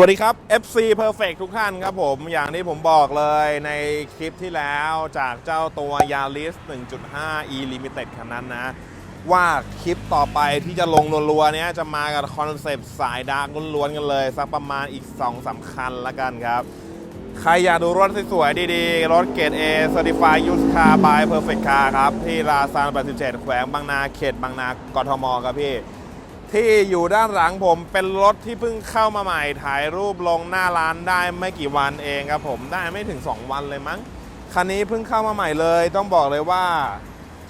สวัสดีครับ FC Perfect ทุกท่านครับผม อย่างที่ผมบอกเลยในคลิปที่แล้วจากเจ้าตัว Yaris 1.5 E Limited คันนั้นนะ ว่าคลิปต่อไปที่จะลงรัวๆเนี้ยจะมากับคอนเซปต์สายดาร์กล้วนๆกันเลย สักประมาณอีก2สำคัญละกันครับ ใครอยากดูรถสวยๆดีๆ รถเกรด A Certified Used Car by Perfect Car ครับ ที่ลาซาน87แขวงบางนาเขตบางนากทมครับพี่ ที่อยู่ด้านหลังผมเป็นรถที่เพิ่งเข้ามาใหม่ถ่ายรูปลงหน้าร้านได้ไม่กี่วันเองครับผมได้ไม่ถึง 2 วันเลยมั้งคันนี้เพิ่งเข้ามาใหม่เลย ต้องบอกเลยว่า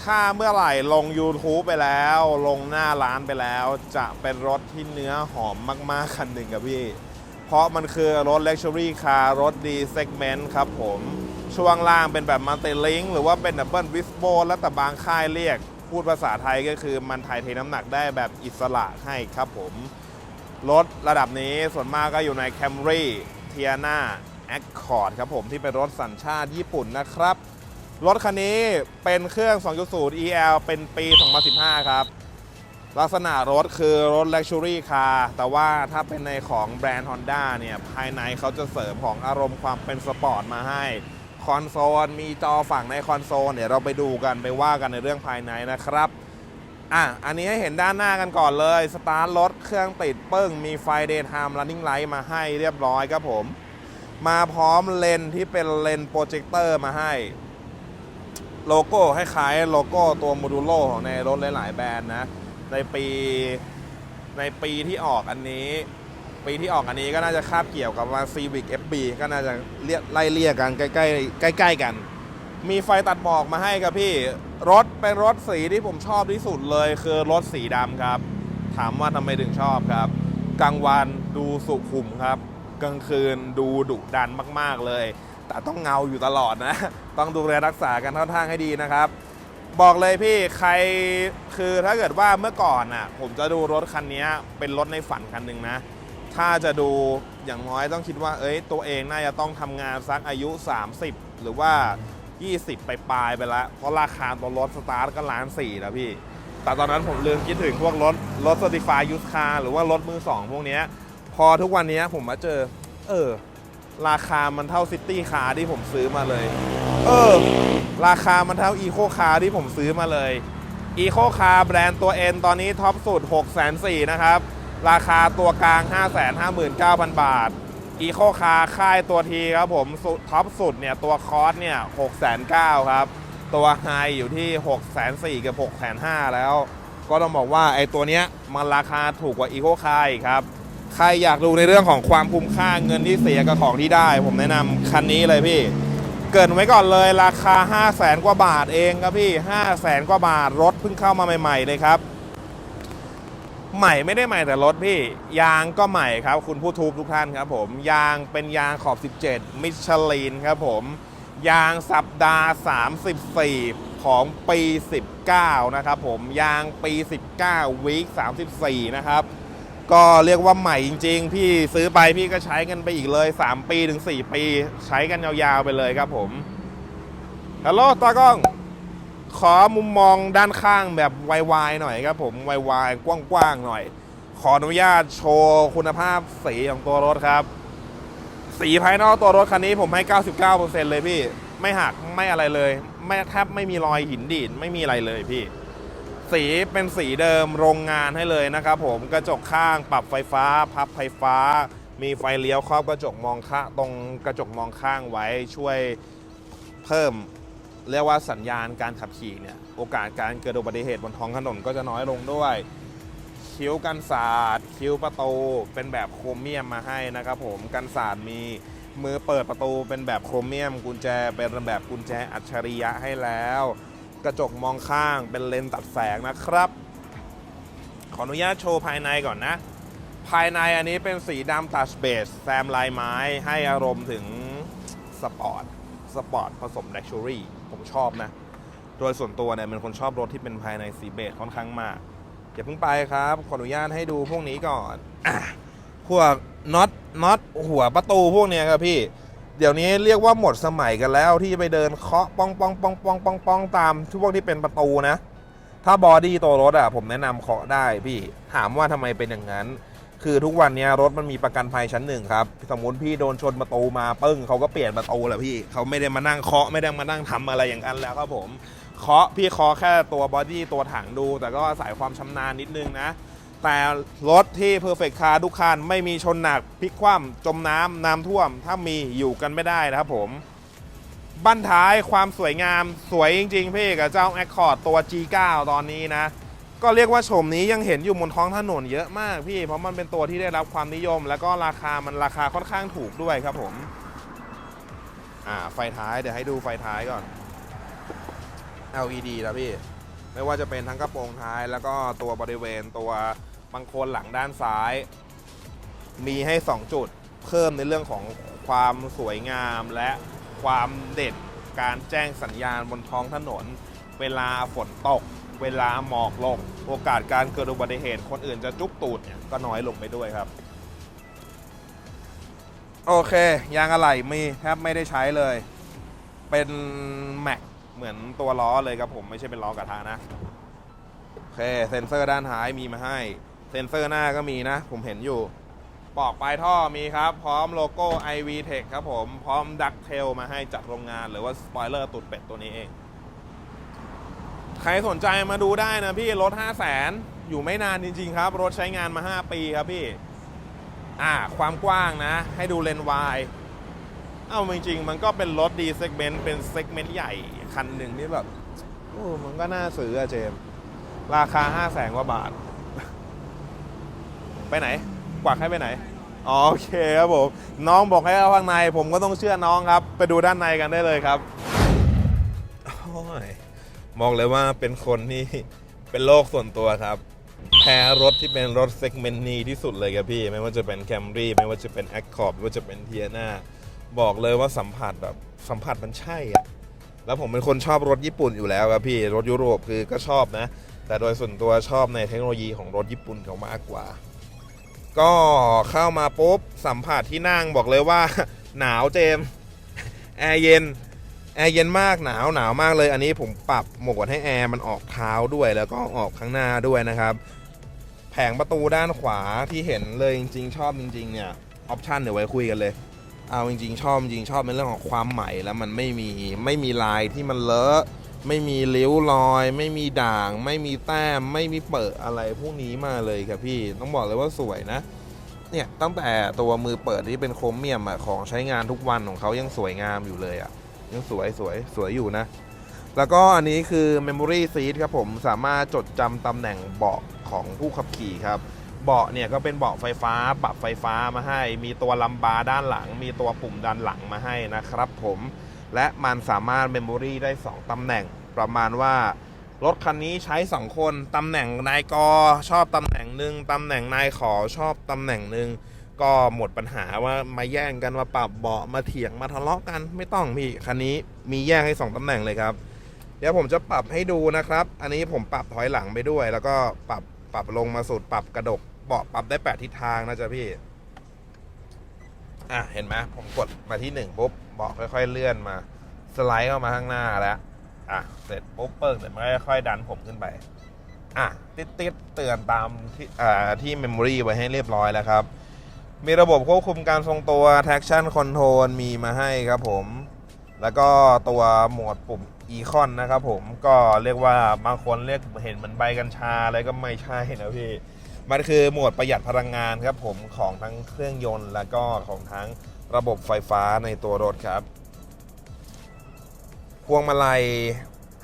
ถ้าเมื่อไหร่ลง YouTube ไปแล้ว ลงหน้าร้านไปแล้ว จะเป็นรถที่เนื้อหอมมาก ๆ คันหนึ่งครับพี่ เพราะมันคือรถ Luxury Car รถ D Segment ครับผมช่วงล่างเป็นแบบมัลติลิงหรือว่าเป็นดับเบิลวิสโบแล้วแต่บางค่ายเรียก พูดภาษาไทยก็คือมันถ่ายเทน้ำหนักได้แบบอิสระให้ครับผม รถระดับนี้ส่วนมากก็อยู่ใน Camry t i a n a Accord ครับผมที่เป็นรถสัญชาติญี่ปุ่นนะครับ รถคันนี้เป็นเครื่อง 2.0 EL เป็นปี 2015 ครับ ลักษณะรถคือรถ Luxury Car แต่ว่าถ้าเป็นในของแบรนด์ Honda เนี่ย ภายในเขาจะเสริมของอารมณ์ความเป็นสปอร์ตมาให้ คอนโซล มีจอฝั่งในคอนโซลเดี๋ยวเราไปดูกันไปว่ากันในเรื่องภายในนะครับอะอันนี้ให้เห็นด้านหน้ากันก่อนเลย สตาร์ทรถเครื่องติดเปึ้ง มีไฟ Daytime Running Light มาให้เรียบร้อยครับผม มาพร้อมเลนที่เป็นเลนโปรเจคเตอร์มาให้ โลโก้คล้ายๆโลโก้ตัวโมดูโลของในรถหลายๆแบรนด์นะ ในปีในปีที่ออกอันนี้ ปีที่ออกอันนี้ก็น่าจะคาบเกี่ยวกับว่า Civic FB ก็น่าจะเรียไล่เลี่ยกันใกล้ๆใกล้ ๆ กัน มีไฟตัดหมอกมาให้ครับพี่ รถเป็นรถสีที่ผมชอบที่สุดเลยคือรถสีดำครับ ถามว่าทำไมถึงชอบครับ กลางวันดูสุขุมครับ กลางคืนดูดุดันมาก ๆ เลย แต่ต้องเงาอยู่ตลอดนะ ต้องดูแลรักษากันท่าทางให้ดีนะครับบอกเลยพี่ใครคือถ้าเกิดว่าเมื่อก่อนน่ะ ผมจะดูรถคันนี้เป็นรถในฝันคันหนึ่งนะ ถ้าจะดูอย่างน้อยต้องคิดว่า เอ้ย ตัวเองน่าจะต้องทำงานสักอายุ 30 หรือว่า 20 ไปปลายไปละ เพราะราคาตัวรถสตาร์ทก็ล้านสี่แล้วพี่ แต่ตอนนั้นผมลืมคิดถึงพวกรถรถสติฟายยูสคาหรือว่ารถมือสองพวกนี้พอทุกวันนี้ผมมาเจอ เออ ราคามันเท่าซิตี้คาร์ที่ผมซื้อมาเลย เออ ราคามันเท่าอีโคคาร์ที่ผมซื้อมาเลยอีโคคาร์แบรนด์ตัว N ตอนนี้ท็อปสุด6 4 0 0 0นะครับ ราคาตัวกลาง 559,000 บาทอีโคคาร์ค่ายตัวทีครับผมท็อปสุดเนี่ยตัวคอร์สเนี่ย609,000ครับ ตัวไฮอยู่ที่ 604,000กับ605,000 แล้ว ก็ต้องบอกว่าไอ้ตัวเนี้ยมันราคาถูกกว่าอีโคคาร์ครับ ใครอยากดูในเรื่องของความคุ้มค่าเงินที่เสียกับของที่ได้ ผมแนะนำคันนี้เลยพี่ เกรินไว้ก่อนเลยราคา 5 0 0แสนกว่าบาทเองครับพี่ 5 0 0แสนกว่าบาทรถเพิ่งเข้ามาใหม่ ๆ เลยครับ ใหม่ไม่ได้ใหม่แต่รถพี่ ยางก็ใหม่ครับ คุณผู้ทูบทุกท่านครับผมยางเป็นยางขอบ 17 มิชลินครับผม ยางสัปดาห์ 34 ของปี 19 นะครับผมยางปี 19 วีค34 นะครับ ก็เรียกว่าใหม่จริง ๆ พี่ซื้อไปพี่ก็ใช้กันไปอีกเลย 3 ปีถึง 4 ปี ใช้กันยาวๆไปเลยครับผมฮัลโหลตากล้อง ขอมุมมองด้านข้างแบบไวๆหน่อยครับผมไวๆกว้างๆหน่อย ขออนุญาตโชว์คุณภาพสีของตัวรถครับ สีภายนอกตัวรถคันนี้ผมให้ 99%เลยพี่ ไม่หักไม่อะไรเลย ไม่แทบไม่มีรอยหินดีดไม่มีอะไรเลยพี่ สีเป็นสีเดิมโรงงานให้เลยนะครับผมกระจกข้างปรับไฟฟ้า พับไฟฟ้า มีไฟเลี้ยวครอบกระจกมองข้างตรงกระจกมองข้างไว้ช่วยเพิ่ม เรียกว่าสัญญาณการขับขี่เนี่ย โอกาสการเกิดอุบัติเหตุบนท้องถนนก็จะน้อยลงด้วย คิ้วกันศาสตร์คิ้วประตูเป็นแบบโครเมียมมาให้นะครับผมกันศาสตร์มีมือเปิดประตูเป็นแบบโครเมียม กุญแจเป็นแบบกุญแจอัจฉริยะให้แล้ว กระจกมองข้างเป็นเลนส์ตัดแสงนะครับ ขออนุญาตโชว์ภายในก่อนนะ ภายในอันนี้เป็นสีดำตัชเบสแซมลายไม้ให้อารมณ์ถึงสปอร์ตสปอร์ตผสม l ั x ชูรี่ ผมชอบนะ โดยส่วนตัวเนี่ยเป็นคนชอบรถที่เป็นภายในสีเบจค่อนข้างมากอย่าเพิ่งไปครับ ขออนุญาตให้ดูพวกนี้ก่อนอพวกน็อตน็อตหัวประตูพวกเนี้ยครับพี่ เดี๋ยวนี้เรียกว่าหมดสมัยกันแล้วที่จะไปเดินเคาะป้องป้องป้องป้องป้องป้องตามพวกที่เป็นประตูนะ ถ้าบอดี้ตัวรถอะผมแนะนำเคาะได้พี่ ถามว่าทำไมเป็นอย่างนั้น คือทุกวันนี้รถมันมีประกันภัยชั้นหนึ่งครับ สมมติพี่โดนชนประตูมาปึ้งเขาก็เปลี่ยนประตูแหละพี่เขาไม่ได้มานั่งเคาะไม่ได้มานั่งทำอะไรอย่างนั้นแล้วครับผมเคาะพี่เคาะแค่ตัวบอดี้ตัวถังดู แต่ก็อาศัยความชำนาญนิดนึงนะ แต่รถที่ Perfect Car ทุกคันไม่มีชนหนักพลิกคว่ำจมน้ำน้ำท่วม ถ้ามีอยู่กันไม่ได้นะครับผมบั้นท้ายความสวยงามสวยจริงๆพี่กับเจ้า Accord ตัว G9 ตอนนี้นะ ก็เรียกว่าโฉมนี้ยังเห็นอยู่บนท้องถนนเยอะมากพี่เพราะมันเป็นตัวที่ได้รับความนิยม แล้วก็ราคามันราคาค่อนข้างถูกด้วยครับผมอ่าไฟท้ายเดี๋ยวให้ดูไฟท้ายก่อน LED แล้วพี่ ไม่ว่าจะเป็นทั้งกระโปรงท้าย แล้วก็ตัวบริเวณตัวบังโคลนหลังด้านซ้าย มีให้ 2 จุดเพิ่มในเรื่องของความสวยงามและความเด็ดการแจ้งสัญญาณบนท้องถนน เวลาฝนตก เวลาหมอกลง โอกาสการเกิดอุบัติเหตุ คนอื่นจะจุ๊บตูดเนี่ยก็น้อยลงไปด้วยครับ โอเค ยางอะไหล่มีแทบไม่ได้ใช้เลย เป็นแม็กเหมือนตัวล้อเลยครับผมไม่ใช่เป็นล้อกระทะนะ โอเค เซ็นเซอร์ด้านท้ายมีมาให้ เซ็นเซอร์หน้าก็มีนะ ผมเห็นอยู่ปอกปลายท่อมีครับ พร้อมโลโก้ IV Tech ครับผม พร้อมดักเทลมาให้จากโรงงาน หรือว่าสปอยเลอร์ตุดเป็ดตัวนี้เอง ใครสนใจมาดูได้นะพี่รถ 5 0 0แสนอยู่ไม่นานจริง ๆ ครับ รถใช้งานมา 5 ปีครับพี่ อ่า ความกว้างนะ ให้ดูเลนวายเอาจริงๆ มันก็เป็นรถดีเซกเมนต์เป็นเซกเมนต์ใหญ่คันหนึ่งที่แบบโอ้มันก็น่าซื้ออะเจม ราคา 5 0 0แสนกว่าบาท ไปไหน กวักให้ไปไหนอ๋อโอเคครับผมน้องบอกให้เข้าข้างใน ผมก็ต้องเชื่อน้องครับ ไปดูด้านในกันได้เลยครับโอ้ย บอกเลยว่าเป็นคนที่เป็นโลกส่วนตัวครับ แพ้รถที่เป็นรถเซกเมนต์นี้ที่สุดเลยครับพี่ ไม่ว่าจะเป็น Camry ไม่ว่าจะเป็น Accord ไม่ว่าจะเป็น t i a n a บอกเลยว่าสัมผัสแบบสัมผัสมันใช่อะแล้วผมเป็นคนชอบรถญี่ปุ่นอยู่แล้วครับพี่รถยุโรปคือก็ชอบนะ แต่โดยส่วนตัวชอบในเทคโนโลยีของรถญี่ปุ่นเขามากกว่า ก็เข้ามาปุ๊บสัมผัสที่นั่งบอกเลยว่า หนาวเจมแอร์เย็น แอร์เย็นมากหนาวหนาวมากเลย อันนี้ผมปรับโหมดให้แอร์มันออกเท้าด้วยแล้วก็ออกข้างหน้าด้วยนะครับ แผงประตูด้านขวาที่เห็นเลยจริง ๆ ชอบจริง ๆ เนี่ยออปชันเดี๋ยวไว้คุยกันเลย เอาจริง ๆ ชอบจริงชอบในเรื่องของความใหม่แล้วมันไม่มีไม่มีลายที่มันเลอะ ไม่มีริ้วรอย ไม่มีด่าง ไม่มีแต้ม ไม่มีเปิดอะไรพวกนี้มาเลยครับพี่ต้องบอกเลยว่าสวยนะเนี่ยตั้งแต่ตัวมือเปิดที่เป็นโครเมียมอะของใช้งานทุกวันของเขายังสวยงามอยู่เลยอะ ยังสวยสวยสวยอยู่นะ แล้วก็อันนี้คือ Memory Seat ครับผมสามารถจดจำตำแหน่งเบาะของผู้ขับขี่ครับเบาะเนี่ยก็เป็นเบาะไฟฟ้าปรับไฟฟ้ามาให้ มีตัวลัมบาร์ด้านหลัง มีตัวปุ่มดันหลังมาให้นะครับผมและมันสามารถ Memory ได้ 2ตำแหน่ง ประมาณว่ารถคันนี้ใช้ 2 คนตำแหน่งนายกอชอบตำแหน่งหนึ่งตำแหน่งนายขอชอบตำแหน่งหนึ่ง ก็หมดปัญหาว่ามาแย่งกันมาปรับเบาะมาเถียงมาทะเลาะกันไม่ต้องพี่คันนี้มีแยกให้ 2ตำแหน่งเลยครับ เดี๋ยวผมจะปรับให้ดูนะครับ อันนี้ผมปรับถอยหลังไปด้วย แล้วก็ปรับปรับลงมาสุดปรับกระดกเบาะปรับได้แปดทิศทางนะจ๊ะพี่อะเห็นไหมผมกดมาที่หนึ่งปุ๊บเบาะค่อย ๆ เลื่อนมา สไลด์เข้ามาข้างหน้าแล้วอะเสร็จปุ๊บเปิ่งเสร็จมันก็ค่อยๆดันผมขึ้นไปอะติดติดๆเตือนตามที่อ่าที่เมมโมรีไว้ให้เรียบร้อยแล้วครับ มีระบบควบคุมการทรงตัว traction control มีมาให้ครับผม แล้วก็ตัวโหมดปุ่ม Econ นะครับผมก็เรียกว่าบางคนเรียกเห็นเหมือนใบกัญชาอะไรก็ไม่ใช่นะพี่ มันคือโหมดประหยัดพลังงานครับผมของทั้งเครื่องยนต์ แล้วก็ของทั้งระบบไฟฟ้าในตัวรถครับ พวงมาลัย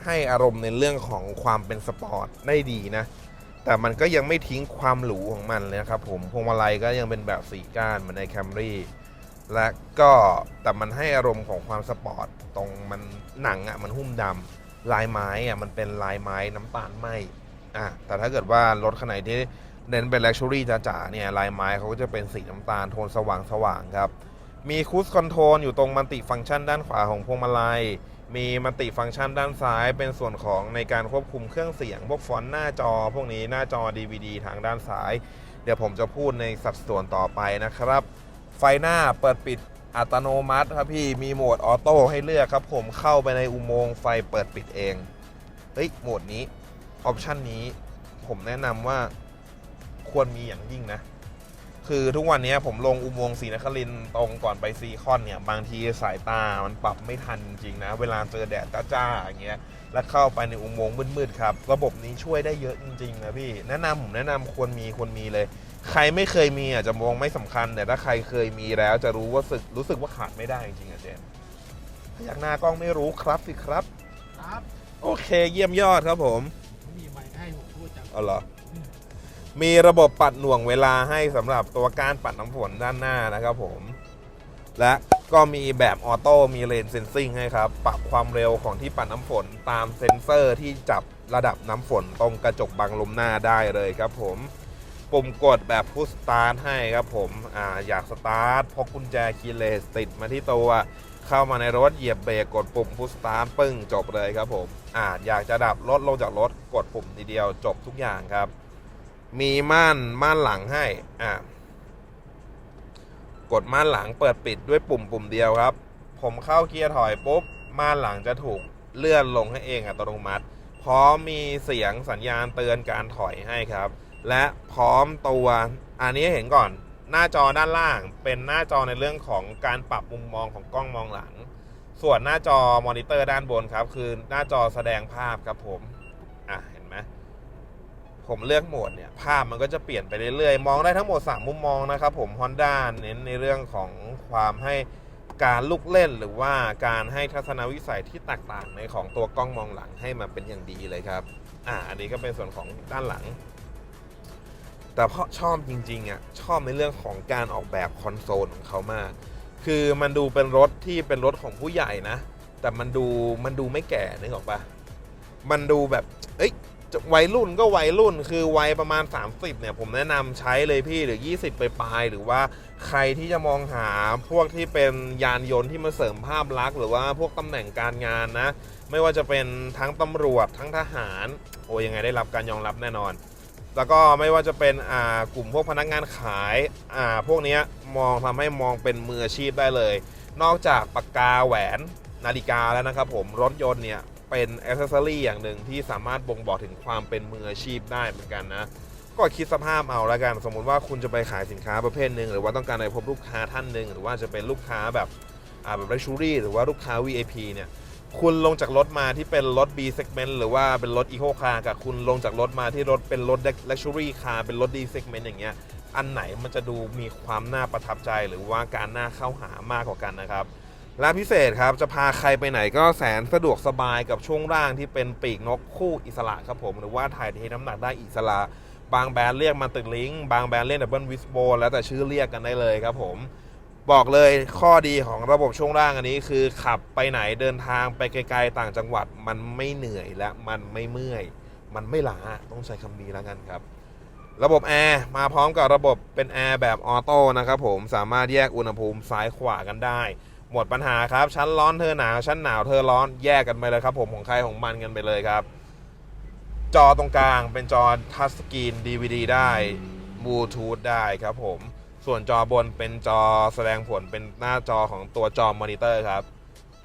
ให้อารมณ์ในเรื่องของความเป็นสปอร์ตได้ดีนะ แต่มันก็ยังไม่ทิ้งความหรูของมันเลยนะครับผมพวงมาลัยก็ยังเป็นแบบสีก้านเหมือนใน Camry และก็แต่มันให้อารมณ์ของความสปอร์ตตรงมันหนังอะ่ะมันหุ้มดำลายไม้อะ่ะมันเป็นลายไม้น้ำตาลไหมอะแต่ถ้าเกิดว่ารถคันไหนที่เน้นเป็น Luxury จ๋าๆเนี่ยลายไม้เขาก็จะเป็นสีน้ำตาลโทนสว่างๆครับ มีคูสคอนโทรลอยู่ตรงมัลติฟังก์ชันด้านขวาของพวงมาลัย มีมัลติฟังก์ชันด้านซ้ายเป็นส่วนของในการควบคุมเครื่องเสียง พวกฟอนต์หน้าจอ พวกนี้หน้าจอ DVD ทางด้านซ้าย เดี๋ยวผมจะพูดในสัดส่วนต่อไปนะครับ ไฟหน้าเปิดปิดอัตโนมัติครับพี่มีโหมดออโต้ให้เลือกครับผมเข้าไปในอุโมงค์ไฟเปิดปิดเองเฮ้ยโหมดนี้ออปชันนี้ผมแนะนำว่าควรมีอย่างยิ่งนะ คือทุกวันนี้ผมลงอุโมงค์ศรีนครินทร์ตรงก่อนไปซีคอนเนี่ย บางทีสายตามันปรับไม่ทันจริงๆนะ เวลาเจอแดดจ้าๆอย่างเงี้ยแล้วเข้าไปในอุโมงค์มืดๆครับ ระบบนี้ช่วยได้เยอะจริงๆนะพี่ แนะนำผมแนะนำควรมีควรมีเลย ใครไม่เคยมีอาจจะมองไม่สำคัญ แต่ถ้าใครเคยมีแล้วจะรู้ว่าสึกรู้สึกว่าขาดไม่ได้จริงๆอะเจนถ้าอยากหน้ากล้องไม่รู้ครับสิครับ ครับ โอเคเยี่ยมยอดครับผม มีไม้ให้ผมพูดจัง เอาเหรอ มีระบบปัดหน่วงเวลาให้สำหรับตัวกานปัดน้ำฝนด้านหน้านะครับผม และก็มีแบบออโต้มีเลนเซนซิ่งให้ครับ ปรับความเร็วของที่ปัดน้ำฝนตามเซ็นเซอร์ที่จับระดับน้ำฝนตรงกระจกบังลมหน้าได้เลยครับผม ปุ่มกดแบบพุชสตาร์ทให้ครับผมออยากสตาร์ทพกกุญแจคีย์เลสติดมาที่ตัวเข้ามาในรถเหยียบเบรกกดปุ่มพุชสตาร์ทปึ้งจบเลยครับผมออยากจะดับรถลงจากรถกดปุ่มทีเดียวจบทุกอย่างครับ มีม่านม่านหลังให้อะกดม่านหลังเปิดปิดด้วยปุ่มปุ่มเดียวครับ ผมเข้าเกียร์ถอยปุ๊บม่านหลังจะถูกเลื่อนลงให้เองอัตโนมัติ พร้อมมีเสียงสัญญาณเตือนการถอยให้ครับ และพร้อมตัวอันนี้เห็นก่อนหน้าจอด้านล่างเป็นหน้าจอในเรื่องของการปรับมุมมองของกล้องมองหลัง ส่วนหน้าจอมอนิเตอร์ด้านบนครับ คือหน้าจอแสดงภาพครับผมอะเห็นไหม ผมเลือกโหมดเนี่ย ภาพมันก็จะเปลี่ยนไปเรื่อยๆ มองได้ทั้งหมด 3 มุมมองนะครับผม Honda เน้นในเรื่องของความให้การลุกเล่นหรือว่าการให้ทัศนวิสัยที่แตกต่างในของตัวกล้องมองหลังให้มาเป็นอย่างดีเลยครับ อ่า อันนี้ก็เป็นส่วนของด้านหลัง แต่เพราะชอบจริงๆอะชอบในเรื่องของการออกแบบคอนโซลของเขามาก คือมันดูเป็นรถที่เป็นรถของผู้ใหญ่นะ แต่มันดูมันดูไม่แก่นึกออกปะมันดูแบบ เอ้ย วัยรุ่นก็วัยรุ่นคือวัยประมาณ 30 เนี่ย ผมแนะนำใช้เลยพี่หรือ 20 ไปปลายหรือว่าใครที่จะมองหาพวกที่เป็นยานยนต์ที่มาเสริมภาพลักษณ์หรือว่าพวกตำแหน่งการงานนะ ไม่ว่าจะเป็นทั้งตำรวจทั้งทหาร โอ้ยังไงได้รับการยอมรับแน่นอน แล้วก็ไม่ว่าจะเป็นอ่ากลุ่มพวกพนักงานขายอ่าพวกนี้มองทำให้มองเป็นมืออาชีพได้เลย นอกจากปากกาแหวนนาฬิกาแล้วนะครับผมรถยนต์เนี่ย เป็นอ c เซอรี่อย่างหนึ่งที่สามารถบ่งบอกถึงความเป็นมืออาชีพได้เหมือนกันนะ ก็คิดสภาพเอาละกัน สมมุติว่าคุณจะไปขายสินค้าประเภทหนึ่งหรือว่าต้องการไปพบลูกค้าท่านหนึ่งหรือว่าจะเป็นลูกค้าแบบอ่าแบบ luxury หรือว่าลูกค้า VIP เนี่ยคุณลงจากรถมาที่เป็นรถ B segment หรือว่าเป็นรถ eco car กับคุณลงจากรถมาที่รถเป็นรถ luxury car เป็นรถ D segment อย่างเงี้ย อันไหนมันจะดูมีความน่าประทับใจหรือว่าการน่าเข้าหามากกว่ากันนะครับ และพิเศษครับจะพาใครไปไหนก็แสนสะดวกสบายกับช่วงร่างที่เป็นปีกนกคู่อิสระครับผมหรือว่าถ่ายเทน้ำหนักได้อิสระ บางแบรนด์เรียกมันตึกลิงก์บางแบรนด์เรียกดับเบิลวิสโบแล้วแต่ชื่อเรียกกันได้เลยครับผม บอกเลยข้อดีของระบบช่วงล่างอันนี้คือขับไปไหนเดินทางไปไกลๆต่างจังหวัดมันไม่เหนื่อยและมันไม่เมื่อย มันไม่ล้าต้องใช้คำนี้แล้วกันครับระบบแอร์มาพร้อมกับระบบเป็นแอร์แบบออโต้นะครับผมสามารถแยกอุณหภูมิซ้ายขวากันได้ หมดปัญหาครับชั้นร้อนเธอหนาวชั้นหนาวเธอร้อนแยกกันไปเลยครับผมของใครของมันกันไปเลยครับ จอตรงกลางเป็นจอทัชสกรีน DVD ได้บลูทูธได้ครับผมส่วนจอบนเป็นจอแสดงผลเป็นหน้าจอของตัวจอมอนิเตอร์ครับ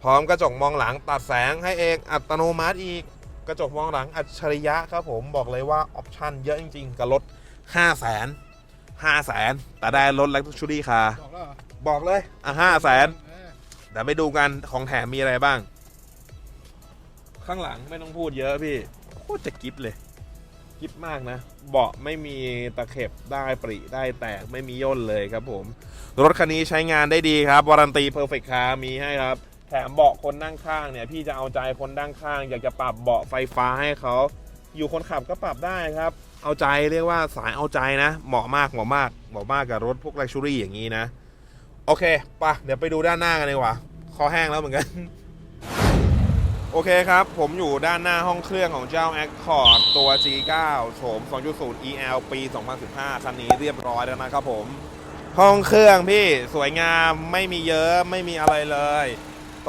พร้อมกระจกมองหลังตัดแสงให้เองอัตโนมัติอีกกระจกมองหลังอัจฉริยะครับผมบอกเลยว่าออปชั่นเยอะจริง ๆกับรถ 5 0 0แสน5แสนแต่ได้รถ l ล x ชูรี่คารอบอกเลยอะห้าแสน เออเดี๋ยวไปดูกันของแถมมีอะไรบ้าง ข้างหลังไม่ต้องพูดเยอะพี่โคตรจะกิฟเลยกิฟมากนะ เบาะไม่มีตะเข็บได้ปริได้แตกไม่มีย่นเลยครับผม รถคันนี้ใช้งานได้ดีครับวารันตีเพอร์เฟ t คามีให้ครับ แถมเบาะคนนั่งข้างเนี่ย พี่จะเอาใจคนนั่งข้าง อยากจะปรับเบาะไฟฟ้าให้เขา อยู่คนขับก็ปรับได้ครับ เอาใจเรียกว่าสายเอาใจนะ เหมาะมากเหมาะมากเหมาะมากกับรถพวก l ล x u r y อย่างนี้นะ โอเคปะเดี๋ยวไปดูด้านหน้ากันดีกว่าคอแห้งแล้วเหมือนกัน โอเคครับ ผมอยู่ด้านหน้าห้องเครื่องของเจ้า Accord ตัว G9 โฉม 2.0 EL ปี 2015 คันนี้เรียบร้อยแล้วนะครับผม ห้องเครื่องพี่สวยงามไม่มีเยอะไม่มีอะไรเลย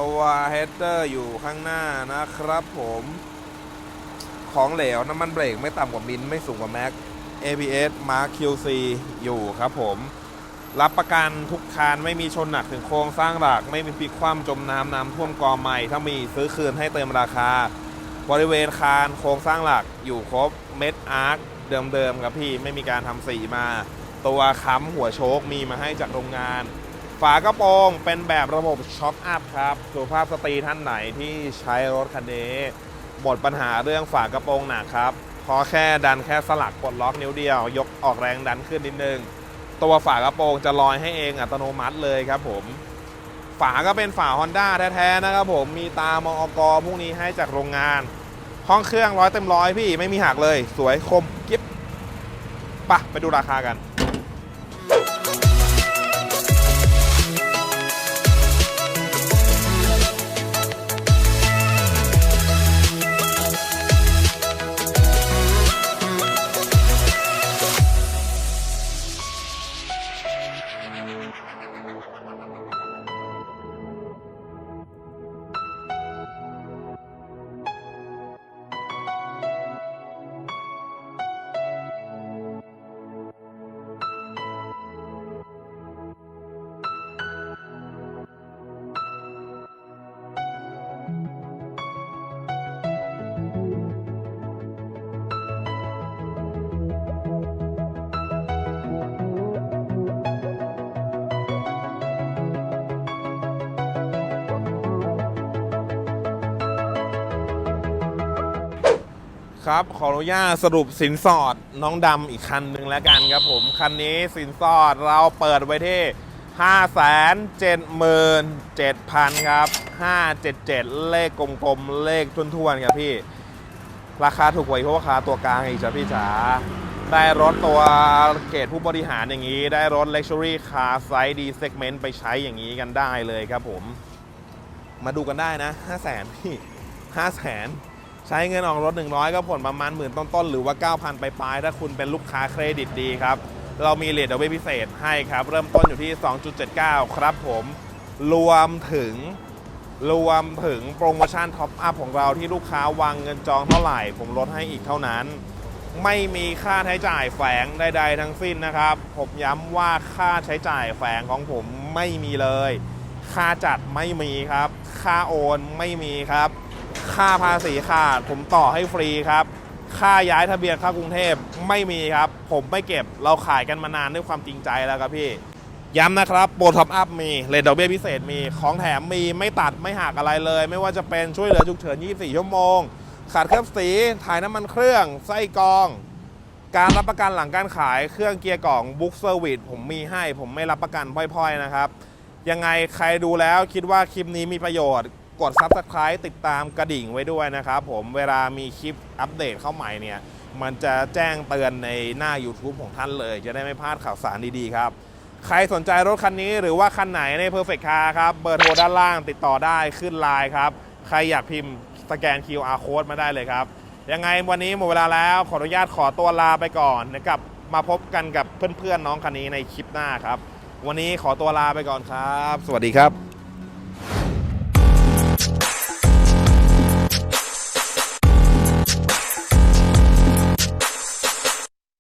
ตัวเฮดเดอร์อยู่ข้างหน้านะครับผมของเหลวน้ำมันเบรกไม่ต่ำกว่ามิลไม่สูงกว่าแม็ก ABS Mark QC อยู่ครับผม รับประกันทุกคันไม่มีชนหนักถึงโครงสร้างหลัก ไม่มีพลิกคว่ำจมน้ำน้ำท่วมกอใหม่ ถ้ามีซื้อคืนให้เต็มราคา บริเวณคานโครงสร้างหลักอยู่ครบเม็ดอาร์คเดิมๆครับพี่ไม่มีการทำสีมา ตัวค้ำหัวโชคมีมาให้จากโรงงาน ฝากระโปรงเป็นแบบระบบช็อคอัพครับสุภาพสตรีท่านไหนที่ใช้รถคันนี้หมดปัญหาเรื่องฝากระโปรงหนักครับพอแค่ดันแค่สลักปลดล็อกนิ้วเดียว ยกออกแรงดันขึ้นนิดนึง ตัวฝากระโปรงจะลอยให้เองอัตโนมัติเลยครับผม ฝาก็เป็นฝา Honda แท้ๆนะครับผมมีตามอกพวกนี้ให้จากโรงงาน ห้องเครื่องร้อยเต็มร้อยพี่ไม่มีหักเลย สวยคมกิ๊บปะไปดูราคากัน ครับ ขออนุญาตสรุปสินสอดน้องดำอีกคันหนึ่งแล้วกันครับผม คันนี้สินสอดเราเปิดไว้ที่ 577,000 ครับ 577 เลขกลมๆ เลขทุนๆ ครับพี่ ราคาถูกกว่าเพราะราคาตัวกลางอีกจ้ะพี่จ๋าได้รถตัวเกรดผู้บริหารอย่างนี้ ได้รถ Luxury Car Size D Segment ไปใช้อย่างนี้กันได้เลยครับผม มาดูกันได้นะ 5 0 0 0 0 0พี่5 0 0 0 0 0 ใช้เงินออกรถ 100 ก็ผลประมาณหมื่นต้นๆ หรือว่า 9,000 ไปปลายๆถ้าคุณเป็นลูกค้าเครดิตดีครับ เรามีเลทเอาไว้พิเศษให้ครับ เริ่มต้นอยู่ที่ 2.79 ครับผม รวมถึงรวมถึงโปรโมชั่นท็อปอัพของเราที่ลูกค้าวางเงินจองเท่าไหร่ ผมลดให้อีกเท่านั้น ไม่มีค่าใช้จ่ายแฝงใดๆทั้งสิ้นนะครับ ผมย้ำว่าค่าใช้จ่ายแฝงของผมไม่มีเลย ค่าจัดไม่มีครับ ค่าโอนไม่มีครับ ค่าภาษีขาด ผมต่อให้ฟรีครับ ค่าย้ายทะเบียนเข้ากรุงเทพไม่มีครับ ผมไม่เก็บเราขายกันมานานด้วยความจริงใจแล้วครับพี่ ย้ำนะครับโปรท็อปอัพมีเลทดอกเบี้ยพิเศษมีของแถมมีไม่ตัดไม่หักอะไรเลย ไม่ว่าจะเป็นช่วยเหลือฉุกเฉิน 24 ชั่วโมง ขาดเคลือบสีถ่ายน้ำมันเครื่องไส้กรองการรับประกันหลังการขายเครื่องเกียร์กล่องบุ๊กเซอร์วิสผมมีให้ ผมไม่รับประกันพ่อยๆนะครับ ยังไงใครดูแล้วคิดว่าคลิปนี้มีประโยชน์ กด Subscribe ติดตามกระดิ่งไว้ด้วยนะครับผมเวลามีคลิปอัปเดตเข้าใหม่เนี่ย มันจะแจ้งเตือนในหน้า YouTube ของท่านเลย จะได้ไม่พลาดข่าวสารดีๆครับ ใครสนใจรถคันนี้หรือว่าคันไหนใน Perfect Car ครับเบอร์โทรด้านล่างติดต่อได้ขึ้นไลน์ครับ ใครอยากพิมพ์สแกน QR Code มาได้เลยครับ ยังไงวันนี้หมดเวลาแล้วขออนุญาตขอตัวลาไปก่อนนะครับมาพบกันกับเพื่อนๆน้องคันนี้ในคลิปหน้าครับ วันนี้ขอตัวลาไปก่อนครับ สวัสดีครับ